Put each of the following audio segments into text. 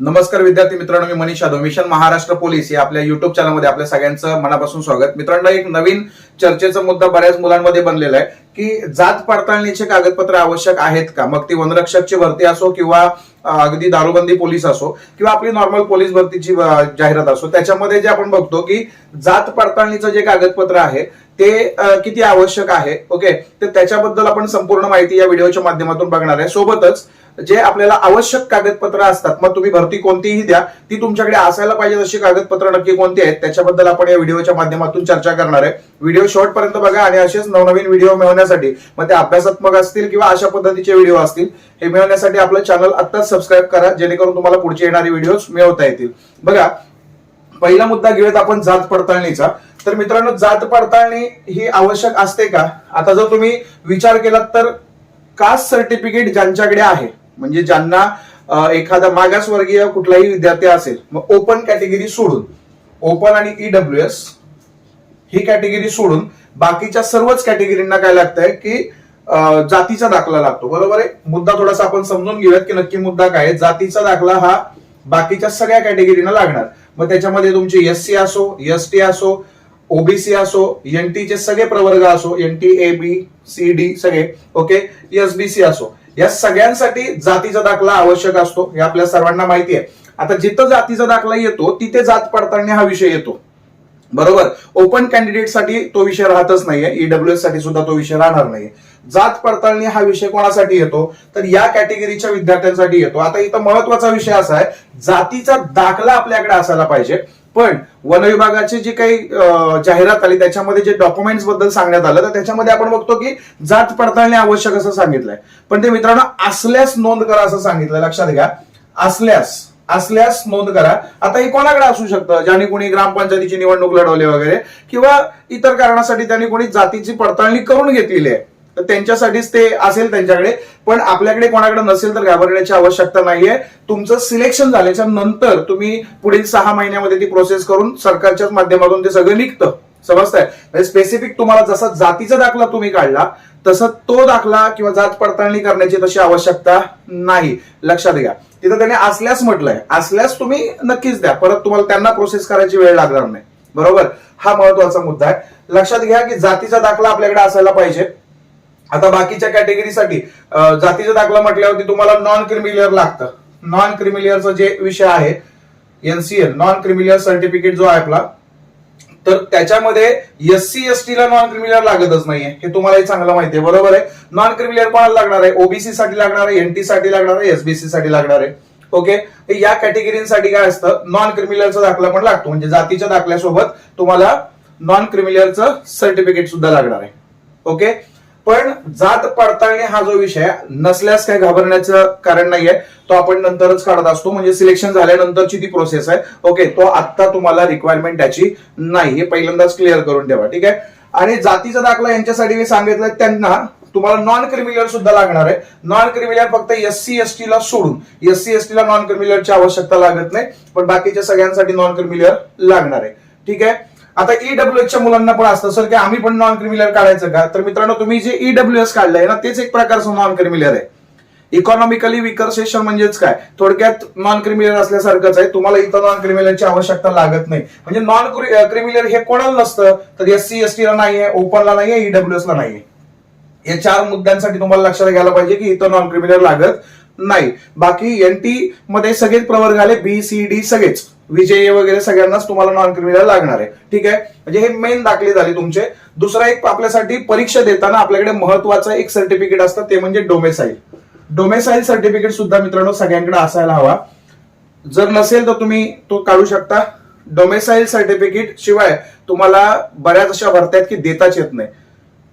नमस्कार विद्यार्थी मित्रांनो मी मनीष यादव मिशन महाराष्ट्र पोलीस या आपल्या युट्यूब चॅनलमध्ये आपल्या सगळ्यांचं मनापासून स्वागत. मित्रांनो एक नवीन चर्चेचा मुद्दा बऱ्याच मुलांमध्ये बनलेला आहे की जात पडताळणीचे कागदपत्र आवश्यक आहेत का? मग ती वनरक्षकची भरती असो किंवा अगदी दारूबंदी पोलीस असो किंवा आपली नॉर्मल पोलीस भरतीची जाहिरात असो. त्याच्यामध्ये जे आपण बघतो की जात पडताळणीचं जे कागदपत्र आहे ते किती आवश्यक आहे? ओके? तर त्याच्याबद्दल आपण संपूर्ण माहिती या व्हिडिओच्या माध्यमातून बघणार आहे. सोबतच जे आपल्याला आवश्यक कागदपत्र असतात मग तुम्ही भरती कोणतीही द्या ती तुमच्याकडे असायला पाहिजे अशी कागदपत्र नक्की कोणती आहेत त्याच्याबद्दल आपण या व्हिडिओच्या माध्यमातून चर्चा करणार आहे. व्हिडिओ शेवटपर्यंत बघा आणि असेच नवनवीन व्हिडिओ मिळवण्यासाठी मग ते अभ्यासात्मक असतील किंवा अशा पद्धतीचे व्हिडिओ असतील हे मिळवण्यासाठी आपलं चॅनल आत्ताच सबस्क्राईब करा जेणेकरून तुम्हाला पुढचे येणारे व्हिडिओ मिळवता येतील. बघा पहिला मुद्दा घेऊयात आपण जात पडताळणीचा. तर मित्रांनो जात पडताळणी ही आवश्यक असते का? आता जर तुम्ही विचार केलात तर कास्ट सर्टिफिकेट ज्यांच्याकडे आहे म्हणजे ज्यांना एखादा मागासवर्गीय कुठलाही विद्यार्थी असेल मग ओपन कॅटेगरी सोडून ओपन आणि ईडब्ल्यू एस ही कॅटेगरी सोडून बाकीच्या सर्वच कॅटेगरींना काय लागतंय की जातीचा दाखला लागतो. बरोबर आहे? मुद्दा थोडासा आपण समजून घेऊयात की नक्की मुद्दा काय आहे. जातीचा दाखला हा बाकीच्या सगळ्या कॅटेगरीना लागणार. मग त्याच्यामध्ये तुमची एस सी असो एस टी असो ओबीसी असो एन चे सगळे प्रवर्ग असो N T A B C D सगळे ओके एसबीसी असो. या सगळ्यांसाठी जातीचा दाखला आवश्यक असतो हे आपल्या सर्वांना माहिती आहे. आता जिथं जातीचा दाखला येतो तिथे जात पडताळणी हा विषय येतो. बरोबर? ओपन कॅन्डिडेटसाठी तो विषय राहतच नाहीये ईडब्ल्यू एससाठी सुद्धा तो विषय राहणार नाहीये. जात पडताळणी हा विषय कोणासाठी येतो? तर या कॅटेगरीच्या विद्यार्थ्यांसाठी येतो. आता इथं महत्त्वाचा विषय असा आहे जातीचा दाखला आपल्याकडे असायला पाहिजे. पण वन विभागाची जी काही जाहिरात आली त्याच्यामध्ये जे डॉक्युमेंट्सबद्दल सांगण्यात आलं तर त्याच्यामध्ये आपण बघतो की जात पडताळणी आवश्यक असं सांगितलंय. पण ते मित्रांनो असल्यास नोंद करा असं सांगितलं लक्षात घ्या. असल्यास असल्यास नोंद करा. आता हे कोणाकडे असू शकतं? ज्याने कोणी ग्रामपंचायतीची निवडणूक लढवली वगैरे किंवा इतर कारणासाठी त्यांनी कोणी जातीची पडताळणी करून घेतलेली आहे. तर त्यांच्यासाठीच ते असेल त्यांच्याकडे. पण आपल्याकडे कोणाकडे नसेल तर घाबरण्याची आवश्यकता नाहीये. तुमचं सिलेक्शन झाल्याच्यानंतर तुम्ही पुढील सहा महिन्यामध्ये ती प्रोसेस करून सरकारच्याच माध्यमातून ते सगळं निघतं. समजतंय? म्हणजे स्पेसिफिक तुम्हाला जसा जातीचा दाखला तुम्ही काढला तसं तो दाखला किंवा जात पडताळणी करण्याची तशी आवश्यकता नाही. लक्षात घ्या. तिथं त्याने असल्यास म्हटलंय. असल्यास तुम्ही नक्कीच द्या. परत तुम्हाला त्यांना प्रोसेस करायची वेळ लागणार नाही. बरोबर? हा महत्त्वाचा मुद्दा आहे. लक्षात घ्या की जातीचा दाखला आपल्याकडे असायला पाहिजे. आता बाकीच्या कॅटेगरीसाठी जातीचा दाखला म्हटल्यावरती तुम्हाला नॉन क्रिमिलियर लागतं. नॉन क्रिमिलियरचा जे विषय आहे एनसीएल नॉन क्रिमिलियर सर्टिफिकेट जो आहे आपला तर त्याच्यामध्ये एस सी एस टी ला नॉन क्रिमिलियर लागतच नाहीये. हे तुम्हाला चांगलं माहिती आहे बरोबर आहे? नॉन क्रिमिलियर कोणाला लागणार आहे? ओबीसी साठी लागणार आहे एनटी साठी लागणार आहे एसबीसी साठी लागणार आहे. ओके या कॅटेगरीसाठी काय असतं? नॉन क्रिमिलियरचा दाखला पण लागतो. म्हणजे जातीच्या दाखल्यासोबत तुम्हाला नॉन क्रिमिलियरचं सर्टिफिकेट सुद्धा लागणार आहे. ओके पण जात पडताळणी हा जो विषय नसल्यास काय घाबरण्याचं कारण नाहीये. तो आपण नंतरच काढत असतो. म्हणजे सिलेक्शन झाल्यानंतरची ती प्रोसेस आहे. ओके तो आत्ता तुम्हाला रिक्वायरमेंट त्याची नाही. हे पहिल्यांदाच क्लिअर करून ठेवा. ठीक आहे? आणि जातीचा दाखला यांच्यासाठी मी सांगितलं त्यांना तुम्हाला नॉन क्रिमिनल सुद्धा लागणार आहे. नॉन क्रिमिलियर फक्त एससी एसटी एस टी ला सोडून. एससी एसटी ला नॉन क्रिमिनलची आवश्यकता लागत नाही. पण बाकीच्या सगळ्यांसाठी नॉन क्रिमिलियर लागणार आहे. ठीक आहे? आता ईडब्ल्यू एसच्या मुलांना पण असतं सर की आम्ही पण नॉन क्रिमिलर काढायचं का? तर मित्रांनो तुम्ही जे ईडब्ल्यू एस काढलंय ना तेच एक प्रकारचं नॉन क्रिमिलर आहे. इकॉनॉमिकली विकर सेशन म्हणजेच काय? थोडक्यात नॉन क्रिमिनल असल्यासारखंच आहे. तुम्हाला इथं नॉन क्रिमिलियरची आवश्यकता लागत नाही. म्हणजे नॉन क्रिमिलर हे कोणाला नसतं? तर एस सी एस टी ला नाहीये ओपनला नाहीये ईडब्ल्यूएस ला नाहीये. या चार मुद्द्यांसाठी तुम्हाला लक्षात घ्यायला पाहिजे की इथं नॉन क्रिमिनल लागत नाही. बाकी एनटी मध्ये सगळेच प्रवर्ग आले बी सी डी सगळेच. विजय वगैरे सगळ्यांनाच तुम्हाला नॉन क्रिमिनल लागणार आहे. ठीक आहे? म्हणजे हे मेन दाखले झाले तुमचे. दुसरा एक आपल्यासाठी परीक्षा देताना आपल्याकडे महत्वाचं एक सर्टिफिकेट असतं ते म्हणजे डोमेसाईल डोमेसाईल सर्टिफिकेट सुद्धा मित्रांनो सगळ्यांकडे असायला हवा. जर नसेल तर तुम्ही तो काढू शकता. डोमेसाईल सर्टिफिकेट शिवाय तुम्हाला बऱ्याच अशा भरत्यात की देताच येत नाही.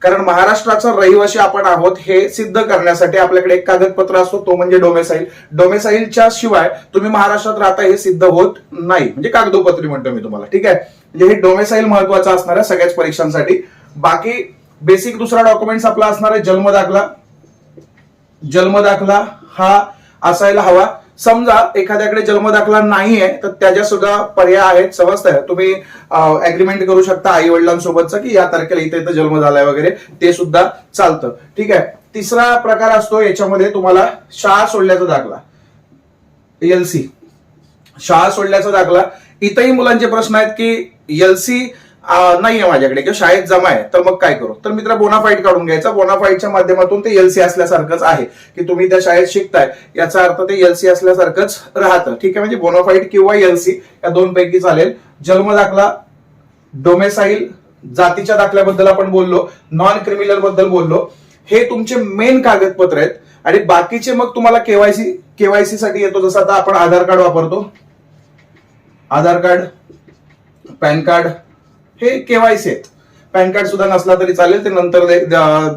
कारण महाराष्ट्राचा रहिवाशी आपण आहोत हे सिद्ध करण्यासाठी आपल्याकडे एक कागदपत्र असतो तो म्हणजे डोमेसाईल डोमेसाईलच्या शिवाय तुम्ही महाराष्ट्रात राहता हे सिद्ध होत नाही. म्हणजे कागदोपत्री म्हणतो मी तुम्हाला. ठीक आहे? म्हणजे हे डोमेसाईल महत्वाचं असणार आहे सगळ्याच परीक्षांसाठी. बाकी बेसिक दुसरा डॉक्युमेंट्स आपला असणार आहे जन्म दाखला. जन्म दाखला हा असायला हवा. समजा एखाद्याकडे जन्म दाखला नाहीये तर त्याच्या सुद्धा पर्याय आहेत समजतंय. तुम्ही अग्रीमेंट करू शकता आई वडिलांसोबतच की या तारखेला इथे इथं जन्म झालाय वगैरे ते सुद्धा चालतं. ठीक आहे? तिसरा प्रकार असतो याच्यामध्ये तुम्हाला शाळा सोडल्याचा दाखला. एलसी शाळा सोडल्याचा दाखला. इथंही मुलांचे प्रश्न आहेत की एलसी नाहीये माझ्याकडे किंवा शाळेत जमा आहे तर मग काय करू? तर मित्र बोनाफाईट काढून घ्यायचा. बोनाफाईटच्या माध्यमातून ते एलसी असल्यासारखंच आहे की तुम्ही त्या शाळेत शिकताय. याचा अर्थ ते एलसी असल्यासारखंच राहतं. ठीक आहे म्हणजे बोनाफाईट किंवा एलसी या दोन पैकी चालेल. जन्म दाखला डोमेसाईल जातीच्या दाखल्याबद्दल आपण बोललो नॉन क्रिमिनलबद्दल बोललो. हे तुमचे मेन कागदपत्र आहेत. आणि बाकीचे मग तुम्हाला केवायसी केवायसी साठी येतो. जसं आता आपण आधार कार्ड वापरतो. आधार कार्ड पॅन कार्ड हे केवायसी आहेत. पॅन कार्ड सुद्धा नसला तरी चालेल ते नंतर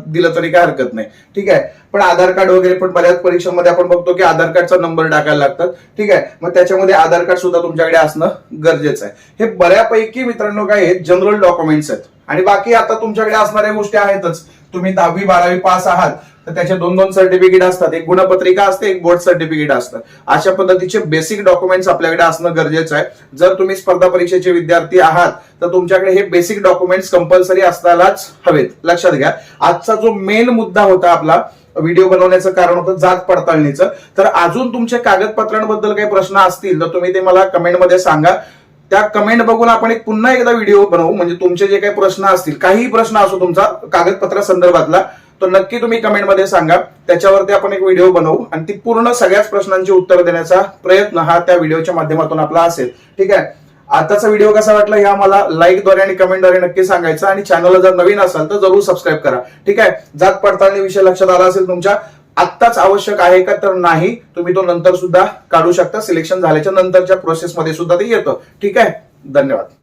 दिलं तरी काय हरकत नाही. ठीक आहे? पण आधार कार्ड वगैरे पण बऱ्याच परीक्षांमध्ये आपण बघतो की आधार कार्डचा नंबर टाकायला लागतात. ठीक आहे? मग त्याच्यामध्ये आधार कार्ड सुद्धा तुमच्याकडे असणं गरजेचं आहे. हे बऱ्यापैकी मित्रांनो काय आहेत? जनरल डॉक्युमेंट्स आहेत. आणि बाकी आता तुमच्याकडे असणाऱ्या गोष्टी आहेतच. तुम्ही दहावी बारावी पास आहात. तर त्याचे दोन दोन सर्टिफिकेट असतात. एक गुणपत्रिका असते एक बोर्ड सर्टिफिकेट असतं. अशा पद्धतीचे बेसिक डॉक्युमेंट्स आपल्याकडे असणं गरजेचं आहे. जर तुम्ही स्पर्धा परीक्षेचे विद्यार्थी आहात तर तुमच्याकडे हे बेसिक डॉक्युमेंट्स कंपल्सरी असतानाच हवेत. लक्षात घ्या. आजचा जो मेन मुद्दा होता आपला व्हिडिओ बनवण्याचं कारण होतं जात पडताळणीचं. तर अजून तुमच्या कागदपत्रांबद्दल काही प्रश्न असतील तर तुम्ही ते मला कमेंटमध्ये सांगा. त्या कमेंट बघून आपण एक पुन्हा एकदा व्हिडिओ बनवू. म्हणजे तुमचे जे काही प्रश्न असतील काहीही प्रश्न असो तुमचा कागदपत्रा संदर्भातला तो नक्की तुम्ही कमेंटमध्ये सांगा. त्याच्यावरती आपण एक व्हिडिओ बनवू. आणि ती पूर्ण सगळ्याच प्रश्नांची उत्तर देण्याचा प्रयत्न हा त्या व्हिडिओच्या माध्यमातून आपला असेल. ठीक आहे? आताचा व्हिडिओ कसा वाटला हे आम्हाला लाईकद्वारे आणि कमेंटद्वारे नक्की सांगायचं. आणि चॅनलला जर नवीन असाल तर जरूर सबस्क्राईब करा. ठीक आहे? जात पडताळणी विषय लक्षात आला असेल तुमच्या आत्ताच आवश्यक आहे का तर नाही तुम्ही तो नंतर सुद्धा काढू शकता. सिलेक्शन झाल्याच्या नंतरच्या प्रोसेसमध्ये सुद्धा ते येतं. ठीक आहे? धन्यवाद.